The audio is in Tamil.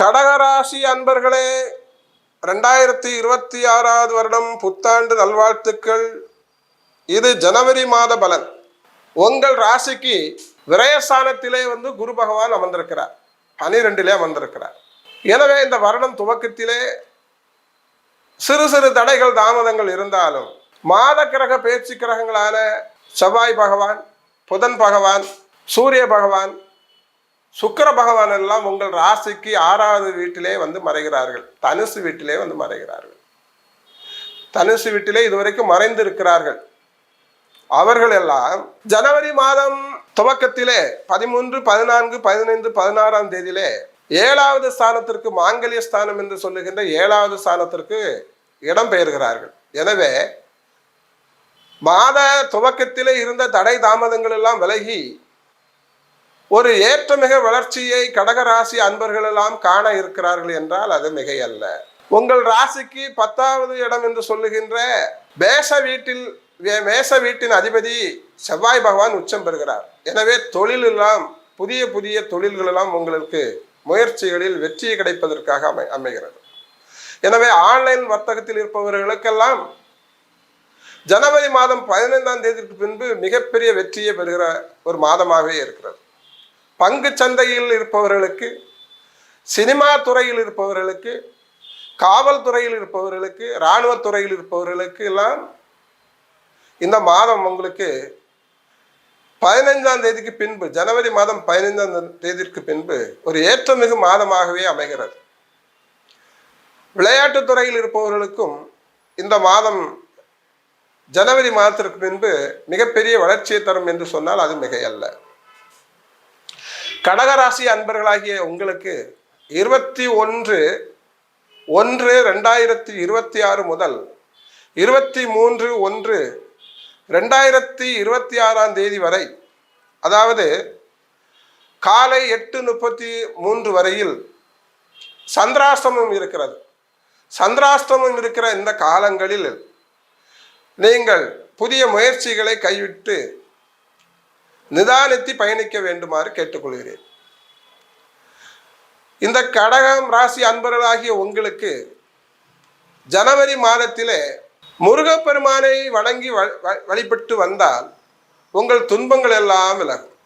கடகராசி அன்பர்களே ரெண்டாயிரத்தி இருபத்தி ஆறாவது வருடம் புத்தாண்டு நல்வாழ்த்துக்கள். இது ஜனவரி மாத பலன். உங்கள் ராசிக்கு விரயஸ்தானத்திலே வந்து குரு பகவான் அமர்ந்திருக்கிறார். பனிரெண்டிலே அமர்ந்திருக்கிறார். எனவே இந்த வருடம் துவக்கத்திலே சிறு சிறு தடைகள் தாமதங்கள் இருந்தாலும் மாத கிரக பேச்சு கிரகங்களான செவ்வாய் பகவான் புதன் பகவான் சூரிய பகவான் சுக்கர பகவான் எல்லாம் உங்கள் ராசிக்கு ஆறாவது வீட்டிலே வந்து மறைகிறார்கள். தனுசு வீட்டிலே வந்து மறைகிறார்கள். தனுசு வீட்டிலே இதுவரைக்கும் மறைந்து இருக்கிறார்கள் அவர்கள் எல்லாம் ஜனவரி மாதம் துவக்கத்திலே பதிமூன்று பதினான்கு பதினைந்து பதினாறாம் தேதியிலே ஏழாவது ஸ்தானத்திற்கு மாங்கல்ய ஸ்தானம் என்று சொல்லுகின்ற ஏழாவது ஸ்தானத்திற்கு இடம் பெயர்கிறார்கள். எனவே மாத துவக்கத்திலே இருந்த தடை தாமதங்கள் எல்லாம் விலகி ஒரு ஏற்றமிக வளர்ச்சியை கடகராசி அன்பர்கள் எல்லாம் காண இருக்கிறார்கள் என்றால் அது மிகையல்ல. உங்கள் ராசிக்கு பத்தாவது இடம் என்று சொல்லுகின்ற மேஷ வீட்டில் வே- மேஷ வீட்டின் அதிபதி செவ்வாய் பகவான் உச்சம் பெறுகிறார். எனவே தொழில் எல்லாம் புதிய புதிய தொழில்கள் எல்லாம் உங்களுக்கு முயற்சிகளில் வெற்றியை கிடைப்பதற்காக அமை அமைகிறது. எனவே ஆன்லைன் வர்த்தகத்தில் இருப்பவர்களுக்கெல்லாம் ஜனவரி மாதம் பதினைந்தாம் தேதிக்கு பின்பு மிகப்பெரிய வெற்றியை பெறுகிற ஒரு மாதமாகவே இருக்கிறது. பங்கு சந்தையில் இருப்பவர்களுக்கு சினிமா துறையில் இருப்பவர்களுக்கு காவல்துறையில் இருப்பவர்களுக்கு இராணுவத்துறையில் இருப்பவர்களுக்கு எல்லாம் இந்த மாதம் உங்களுக்கு பதினைஞ்சாம் தேதிக்கு பின்பு ஜனவரி மாதம் பதினைந்தாம் தேதிக்கு பின்பு ஒரு ஏற்றமிகு மாதமாகவே அமைகிறது. விளையாட்டுத் துறையில் இருப்பவர்களுக்கும் இந்த மாதம் ஜனவரி மாதத்திற்கு பின்பு மிகப்பெரிய வளர்ச்சியை தரும் என்று சொன்னால் அது மிகையல்ல. கடகராசி அன்பர்களாகிய உங்களுக்கு இருபத்தி ஒன்று ஒன்று ரெண்டாயிரத்தி இருபத்தி ஆறு முதல் இருபத்தி மூன்று ஒன்று ரெண்டாயிரத்தி இருபத்தி ஆறாம் தேதி வரை அதாவது காலை எட்டு முப்பத்தி மூன்று வரையில் சந்திராஷ்டமம் இருக்கிறது. சந்திராஷ்டமம் இருக்கிற இந்த காலங்களில் நீங்கள் புதிய முயற்சிகளை கைவிட்டு நிதானித்து பயணிக்க வேண்டுமாறு கேட்டுக்கொள்கிறேன். இந்த கடகம் ராசி அன்பர்களாகிய உங்களுக்கு ஜனவரி மாதத்திலே முருகப்பெருமானை வணங்கி வ- வ- வழிபட்டு வந்தால் உங்கள் துன்பங்கள் எல்லாம் விலகும்.